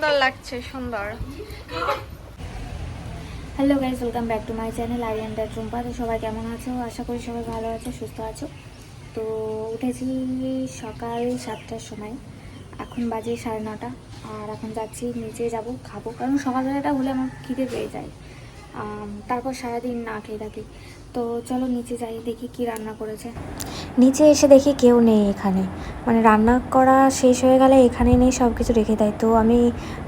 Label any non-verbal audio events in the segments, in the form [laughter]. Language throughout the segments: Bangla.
সুন্দর লাগছে, সুন্দর। Hello guys welcome back to my channel Aryan that Rumpa তো সবাই কেমন আছো? আশা করি সবাই ভালো আছো, সুস্থ আছো। তো উঠেছি সকাল সাতটার সময়। এখন বাজে সাড়ে নটা। আর এখন যাচ্ছি, নিচে যাব, খাব। কারণ সকালবেলাটা হলে আমার খিদে পেয়ে যায়। তারপর সারাদিন না খেয়ে থাকি। তো চলো নিচে যাই দেখি কি রান্না করেছে। নিচে এসে দেখি কেউ নেই এখানে। মানে রান্না করা শেষ হয়ে গেলে এখানে নেই সব কিছু রেখে দেয়। তো আমি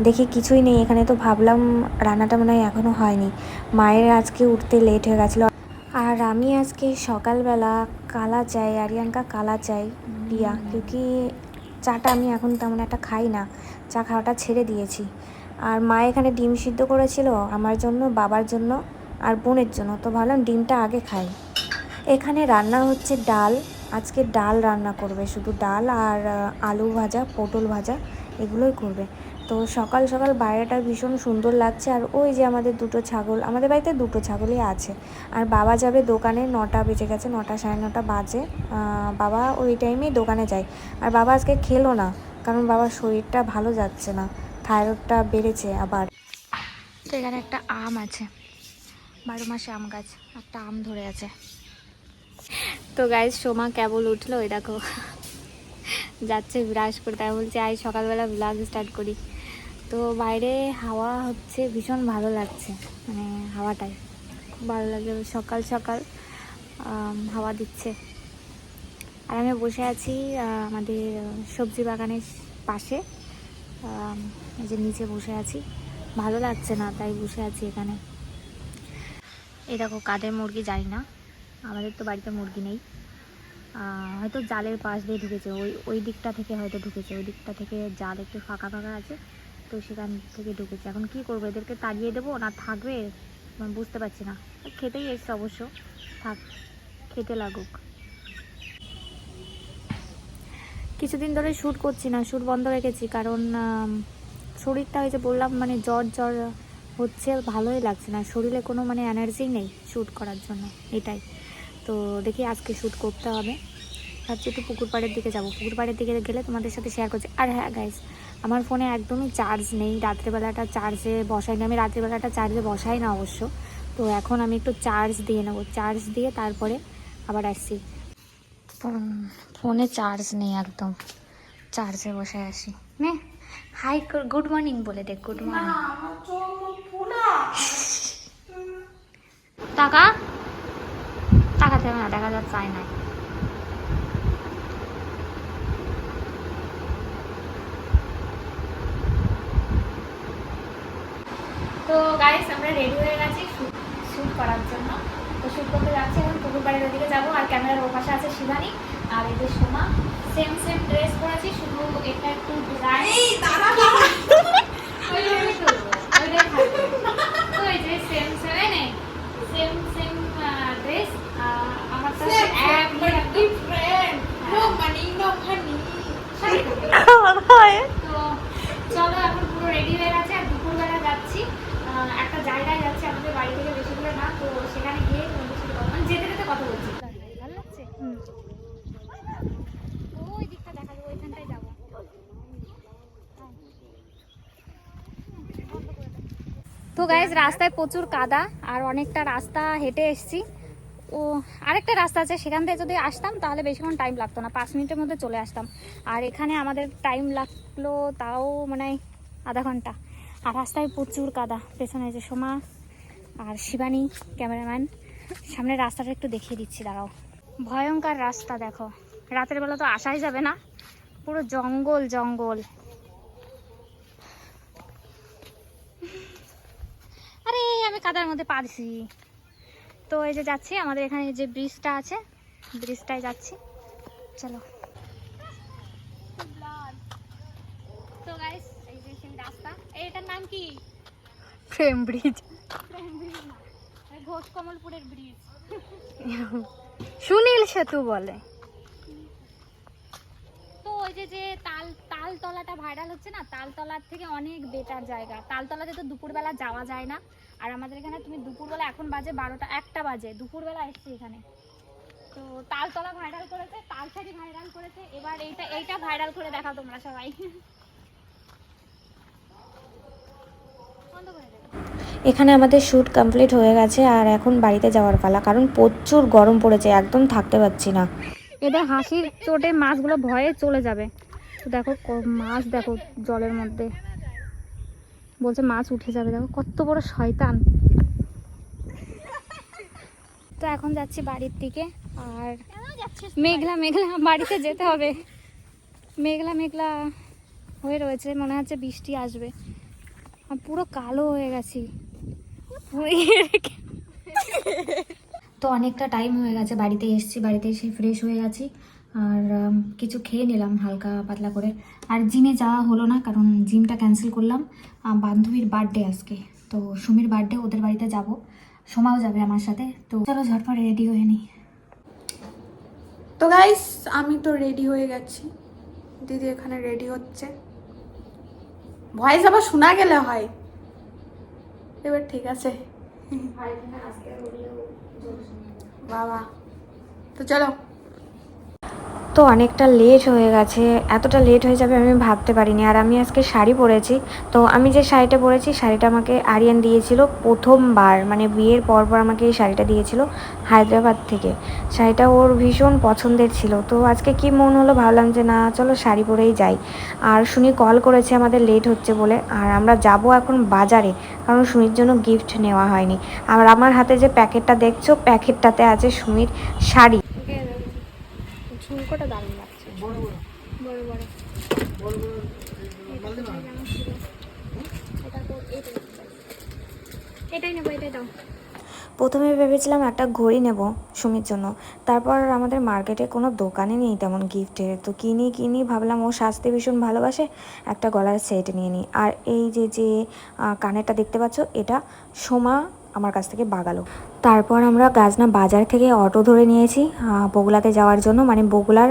দেখি কিছুই নেই এখানে তো ভাবলাম রান্নাটা মনে হয় এখনও হয়নি। মায়ের আজকে উঠতে লেট হয়ে গেছিল। আর আমি আজকে সকালবেলা কালা চাই আরিয়ানকা কালা চাই পিয়া কিউকি চাটা আমি এখন তেমন একটা খাই না। চা খাওয়াটা ছেড়ে দিয়েছি। আর মা এখানে ডিম সিদ্ধ করেছিল আমার জন্য, বাবার জন্য আর বোনের জন্য। তো ভাবলাম ডিমটা আগে খাই। এখানে রান্না হচ্ছে ডাল। আজকে ডাল রান্না করবে, শুধু ডাল আর আলু ভাজা, পটল ভাজা, এগুলোই করবে। তো সকাল সকাল বাইরেটা ভীষণ সুন্দর লাগছে আর ওই যে আমাদের দুটো ছাগল, আমাদের বাড়িতে দুটো ছাগলই আছে। আর বাবা যাবে দোকানে নটা বেজে গেছে, নটা সাড়ে নটা বাজে। বাবা ওই টাইমেই দোকানে যায়। আর বাবা আজকে খেলো না, কারণ বাবার শরীরটা ভালো যাচ্ছে না। থাইরয়েডটা বেড়েছে আবার। তো এখানে একটা আম আছে। বারো মাসে আম গাছ একটা আম ধরে আছে। তো গাইজ সোমা কেবল উঠল ওই দেখো। যাচ্ছে ব্রাশ করতে আমি বলছি আজ সকালবেলা ব্লগ স্টার্ট করি। তো বাইরে হাওয়া হচ্ছে ভীষণ ভালো লাগছে মানে হাওয়াটাই। খুব ভালো লাগে সকাল সকাল হাওয়া দিচ্ছে। আর আমি বসে আছি আমাদের সবজি বাগানের পাশে। এই যে নিচে বসে আছি। ভালো লাগছে না, তাই বসে আছি এখানে। এই দেখো, কাদের মুরগি জানি না। আমাদের তো বাড়িতে মুরগি নেই। হয়তো জালের পাশ দিয়ে ঢুকেছে। ওই ওই দিকটা থেকে হয়তো ঢুকেছে। ওই দিকটা থেকে জাল একটু ফাঁকা ফাঁকা আছে, তো সেখান থেকে ঢুকেছে। এখন কি করব? এদেরকে তাড়িয়ে দেবো? না থাকবে? আমি বুঝতে পারছি না। খেতেই এসছে অবশ্য। থাক, খেতে লাগুক। কিছুদিন ধরে শ্যুট করছি না শ্যুট বন্ধ রেখেছি। কারণ শরীরটা ওই যে বললাম মানে জ্বর জ্বর হচ্ছে ভালোই লাগছে না। শরীরে কোনো মানে এনার্জি নেই শ্যুট করার জন্য, এটাই। তো দেখি আজকে শ্যুট করতে হবে। ভাবছি একটু পুকুর পাড়ের দিকে যাব। পুকুর পাড়ের দিকে গেলে তোমাদের সাথে শেয়ার করছি। আর হ্যাঁ গাইস আমার ফোনে একদমই চার্জ নেই। রাত্রেবেলাটা চার্জে বসাই না আমি রাত্রেবেলাটা চার্জে বসাই না অবশ্য। তো এখন আমি একটু চার্জ দিয়ে নেব। চার্জ দিয়ে তারপরে আবার আসছি। ফোনে চার্জ নেই একদম। চার্জে বসে আসি। নে। হাই গুড মর্নিং বলে দেখ গুড মর্নিং টাকা? টাকা দেবে না দেখা যাচ্ছে চাই না তো গাইস আমরা রেডি হয়ে গেছি শ্যুট করার জন্য। তো শ্যুট করতে যাচ্ছি এখন পুকুর বাড়ির ওদিকে যাব আর ক্যামেরার ওপাশে আছে শিবানী। আর এই যে সোমা সেম সেম ড্রেস পরেছি শুধু এটা একটু ওইটাই থাকবে তো এই যে same same same same dress আমার তো একই একদম শাড়ি পরবে। তো চলো এখন পুরো রেডি হয়ে গেছে আর দুপুরবেলা যাচ্ছি আহ, একটা জায়গায় যাচ্ছি আমাদের বাড়ি থেকে বেশি দূরে না তো সেখানে গিয়ে তোমাদের সাথে কথা মানে যেতে যেতে কথা বলছি ভালো লাগছে ওই দিকটা দেখা যাবে ওইখানটায় যাব তো গাইজ রাস্তায় প্রচুর কাদা আর অনেকটা রাস্তা হেঁটে এসছি। ও, আরেকটা রাস্তা আছে, সেখান থেকে যদি আসতাম তাহলে বেশিক্ষণ টাইম লাগতো না, পাঁচ মিনিটের মধ্যে চলে আসতাম। আর এখানে আমাদের টাইম লাগল তাও মানে আধা ঘণ্টা। আর রাস্তায় প্রচুর কাদা, পেছনে যে সোমা আর শিবানী, ক্যামেরাম্যান। সামনের রাস্তাটা একটু দেখিয়ে দিচ্ছি, দাঁড়াও। ভয়ঙ্কর রাস্তা, দেখো। রাতের বেলা তো আসাই যাবে না, পুরো জঙ্গল জঙ্গল আরে আমি কাদার মধ্যে পা দিছি। তো এই যে যাচ্ছি আমাদের এখানে যে ব্রিজটা আছে ব্রিজটায় যাচ্ছি। চলো। তো গাইস এই যে রাস্তা। এই এটার নাম কি? প্রেম ব্রিজ। ঘোষ কমলপুরের ব্রিজ। সুনীল সেতু বলে। তো ওই যে যে তাল তালতলাটা ভাইরাল হচ্ছে না তালতলার থেকে অনেক বেটার জায়গা। তালতলাতে তো দুপুরবেলা যাওয়া যায় না। আর আমাদের এখানে তুমি দুপুরবেলা এখন বাজে বারোটা একটা বাজে দুপুরবেলা এসছি এখানে। তো তালতলা ভাইরাল করেছে তালসারি ভাইরাল করেছে এবার এইটা এইটা ভাইরাল করে দেখাও তোমরা সবাই। এখানে আমাদের শ্যুট কমপ্লিট হয়ে গেছে আর এখন বাড়িতে যাওয়ার পালা কারণ প্রচুর গরম পড়েছে একদম থাকতে পারছি না। এদের হাসির চোটে মাছগুলো ভয়ে চলে যাবে। তো দেখো মাছ দেখো জলের মধ্যে। বলছে, মাছ উঠে যাবে। দেখো, কত বড় শয়তান। তো এখন যাচ্ছি বাড়ির দিকে, আর মেঘলা মেঘলা, বাড়িতে যেতে হবে। মেঘলা মেঘলা হয়ে রয়েছে, মনে হচ্ছে বৃষ্টি আসবে। আর পুরো কালো হয়ে গেছি। তো অনেকটা টাইম হয়ে গেছে, বাড়িতে এসেছি, বাড়িতে এসে ফ্রেশ হয়ে গেছি। আর কিছু খেয়ে নিলাম হালকা পাতলা করে। আর জিমে যাওয়া হলো না কারণ জিমটা ক্যান্সেল করলাম। বান্ধবীর বার্থডে আজকে তো সুমির বার্থডে ওদের বাড়িতে যাব। সোমাও যাবে আমার সাথে। তো চলো ঝটপট রেডি হয়ে নিই। তো গাইস আমি তো রেডি হয়ে গেছি। দিদি এখানে রেডি হচ্ছে। ভয়েস আবার শোনা গেলে হয়। এবার ঠিক আছে। বাবা। তো চলো। তো অনেকটা লেট হয়ে গেছে। এতটা লেট হয়ে যাবে আমি ভাবতে পারিনি। আর আমি আজকে শাড়ি পরেছি। তো আমি যে শাড়িটা পরেছি, শাড়িটা আমাকে আরিয়ান দিয়েছিল প্রথমবার। মানে বিয়ের পর পর আমাকে এই শাড়িটা দিয়েছিল হায়দ্রাবাদ থেকে। শাড়িটা ওর ভীষণ পছন্দের ছিল। তো আজকে কি মন হলো ভাবলাম যে না, চলো শাড়ি পরেই যাই। আর শুনি কল করেছে আমাদের লেট হচ্ছে বলে। আর আমরা যাব এখন বাজারে, কারণ সুমির জন্য গিফট নেওয়া হয়নি। আর আমার হাতে যে প্যাকেটটা দেখছ প্যাকেটটাতে আছে সুমির শাড়ি। ঝুমকোটা দারুণ লাগছে। বড় বড়। বড় এটাই নেব এটাই দাও। প্রথমে ভেবেছিলাম একটা ঘড়ি নেব সুমির জন্য। তারপর আমাদের মার্কেটে কোনো দোকানে নেই তেমন গিফটের। তো কিনি কিনি ভাবলাম ও সাজতে ভীষণ ভালোবাসে একটা গলার সেট নিয়ে নিই। আর এই যে যে কানেরটা দেখতে পাচ্ছ এটা সোমা আমার কাছ থেকে বাগালো। তারপর আমরা গাজনা বাজার থেকে অটো ধরে নিয়েছি বগুলাতে যাওয়ার জন্য। মানে বগুলার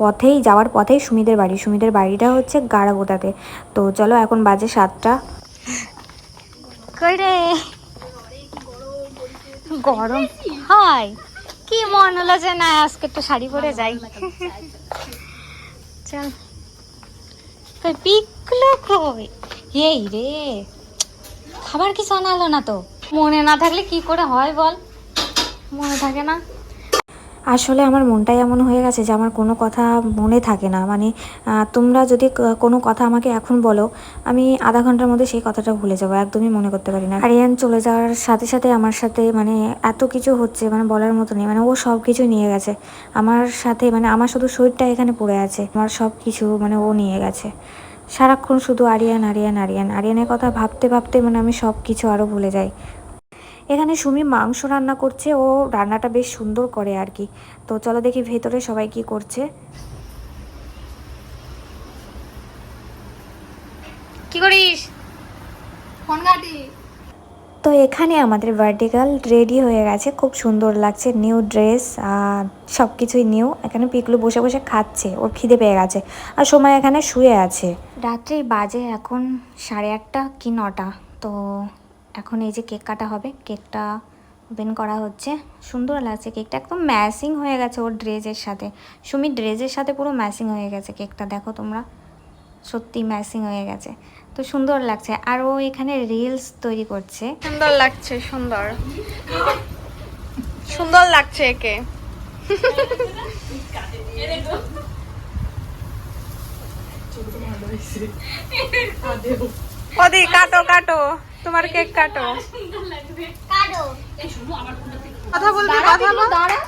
পথেই, যাওয়ার পথেই সুমিদের বাড়ি। সুমিদের বাড়িটা হচ্ছে গাড়াগোদাতে তো চলো এখন বাজে সাতটা। গরম। হয় কি মন হলো যে না, আজকে একটু শাড়ি পরে যাই। চল। পিকলো কই? এই রে, খাবার কিছু আনালো না তো। মনে না থাকলে কি করে হয় বল? মনে থাকে না। আসলে আমার মনটাই এমন হয়ে গেছে যে আমার কোনো কথা মনে থাকে না। মানে তোমরা যদি কোনো কথা আমাকে এখন বলো, আমি আধা ঘণ্টার মধ্যে সেই কথাটা ভুলে যাব, একদমই মনে করতে পারি না। আরিয়ান চলে যাওয়ার সাথে সাথে আমার সাথে মানে এত কিছু হচ্ছে মানে বলার মতো নেই মানে ও সব কিছু নিয়ে গেছে। আমার সাথে মানে আমার শুধু শরীরটা এখানে পড়ে আছে, আমার সব কিছু মানে ও নিয়ে গেছে। সারাক্ষণ শুধু আরিয়ান আরিয়ান আরিয়ান, আরিয়ানের কথা ভাবতে ভাবতে মানে আমি সব কিছু আরও ভুলে যাই। এখানে সুমি মাংস রান্না করছে ও রান্নাটা বেশ সুন্দর করে আর কি। তো চলো দেখি ভেতরে সবাই কি করছে। কি করিস? ফোন ঘাটি। তো এখানে আমাদের ভার্টিকাল রেডি হয়ে গেছে খুব সুন্দর লাগছে নিউ ড্রেস আর সব কিছুই নিউ এখানে পিকলু বসে বসে খাচ্ছে ওর খিদে পেয়ে গেছে। আর সময় এখানে শুয়ে আছে। রাত্রি বাজে এখন সাড়ে আটটা কি নটা তো এখন এই যে কেক কাটা হবে কেকটা ওপেন করা হচ্ছে। সুন্দর লাগছে কেকটা একদম ম্যাসিং হয়ে গেছে ওর ড্রেসের সাথে। সুমির ড্রেসের সাথে পুরো ম্যাসিং হয়ে গেছে কেকটা দেখো তোমরা। সত্যি ম্যাসিং হয়ে গেছে। তো সুন্দর লাগছে। আর ও এখানে রিলস তৈরি করছে। সুন্দর লাগছে সুন্দর। সুন্দর লাগছে একে। ওদি কাটো কাটো। তোমার কেক কাটো। কথা বলবি কথা বল। দাঁড়া।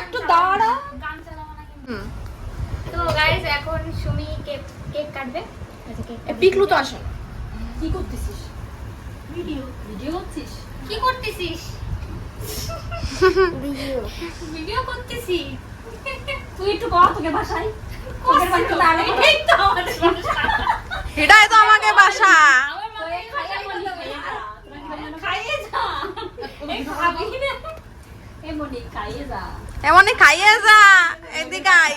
একটু দাঁড়া। হুম। তো গাইস এখন সুমি কেক কেক কাটবে। আচ্ছা কেক পিকলু তো আসে। কি করতেছিস? ভিডিও ভিডিও করছিস? কি করতেছিস? ভিডিও। ভিডিও করতেছি। তুই একটু বল তোকে ভাষাই এটাই তো আমাকে বাসা। এমনই খাইয়ে যা এদিকে আয়।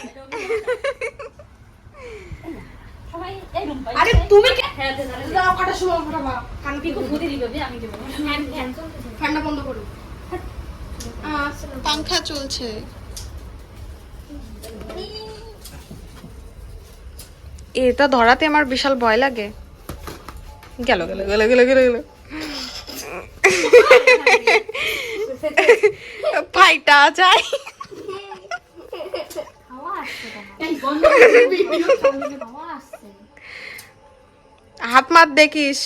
আরে তুমি যাও কাটা সময় ফাটাবা কান কি ফ্যানটা বন্ধ করো। পাংখা চলছে। এটা ধরাতে আমার বিশাল ভয় লাগে। গেল গেল গেল গেল গেল ফাইটা যায়। হাত মাত দেখিস।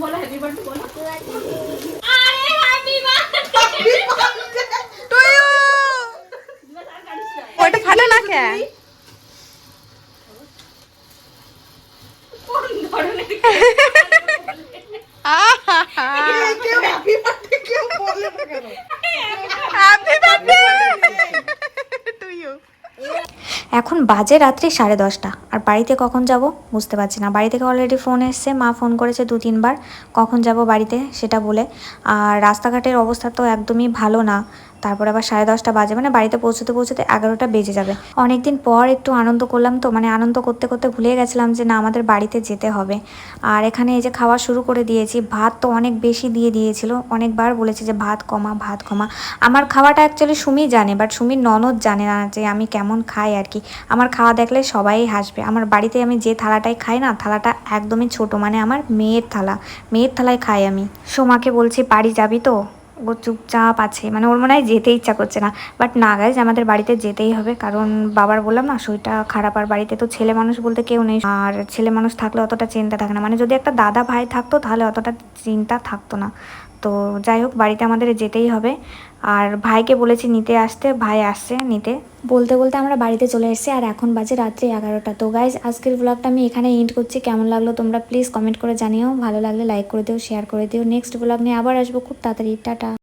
[laughs] [laughs] ওইটা ফাটে না কে হ্যাপি বার্থডে টু ইউ এখন বাজে রাত্রি সাড়ে দশটা। আর বাড়িতে কখন যাব বুঝতে পারছি না। বাড়ি থেকে অলরেডি ফোন এসছে, মা ফোন করেছে দু, তিনবার। কখন যাব বাড়িতে সেটা বলে। আর রাস্তাঘাটের অবস্থা তো একদমই ভালো না। তারপর আবার সাড়ে দশটা বাজে মানে বাড়িতে পৌঁছতে পৌঁছতে এগারোটা বেজে যাবে। অনেকদিন পর একটু আনন্দ করলাম তো মানে আনন্দ করতে করতে ভুলে গেছিলাম যে না, আমাদের বাড়িতে যেতে হবে। আর এখানে এই যে খাওয়া শুরু করে দিয়েছি, ভাত তো অনেক বেশি দিয়ে দিয়েছিল, অনেকবার বলেছি যে ভাত কমা ভাত কমা। আমার খাওয়াটা অ্যাকচুয়ালি সুমি জানে বাট সুমির ননদ জানে না যে আমি কেমন খাই আর কি। আমার খাওয়া দেখলে সবাই হাসবে। আমার বাড়িতে আমি যে থালাটাই খাই না, থালাটা একদমই ছোট মানে আমার মেয়ের থালা, মেয়ের থালায় খাই আমি। সোমাকে বলছি, বাড়ি যাবি তো? ও চুপচাপ আছে। মানে ওর মনে হয় যেতে ইচ্ছা করছে না। বাট না গাইজ আমাদের বাড়িতে যেতেই হবে। কারণ বাবার বললাম না, শরীরটা খারাপ। আর বাড়িতে তো ছেলে মানুষ বলতে কেউ নেই। আর ছেলে মানুষ থাকলে অতটা চিন্তা থাকে না। মানে যদি একটা দাদা ভাই থাকতো, তাহলে অতটা চিন্তা থাকতো না। তো যাই হোক, বাড়িতে আমাদের যেতেই হবে। আর ভাইকে বলেছি নিতে আসতে, ভাই আসছে নিতে। বলতে বলতে আমরা বাড়িতে চলে এসেছি, আর এখন বাজে রাত্রি এগারোটা। তো গাইজ আজকের ব্লগটা আমি এখানে এন্ড করছি। কেমন লাগল তোমরা প্লিজ কমেন্ট করে জানিও। ভালো লাগলে লাইক করে দিও শেয়ার করে দিও। নেক্সট ব্লগ নিয়ে আবার আসব, খুব তাড়াতাড়ি। টাটা।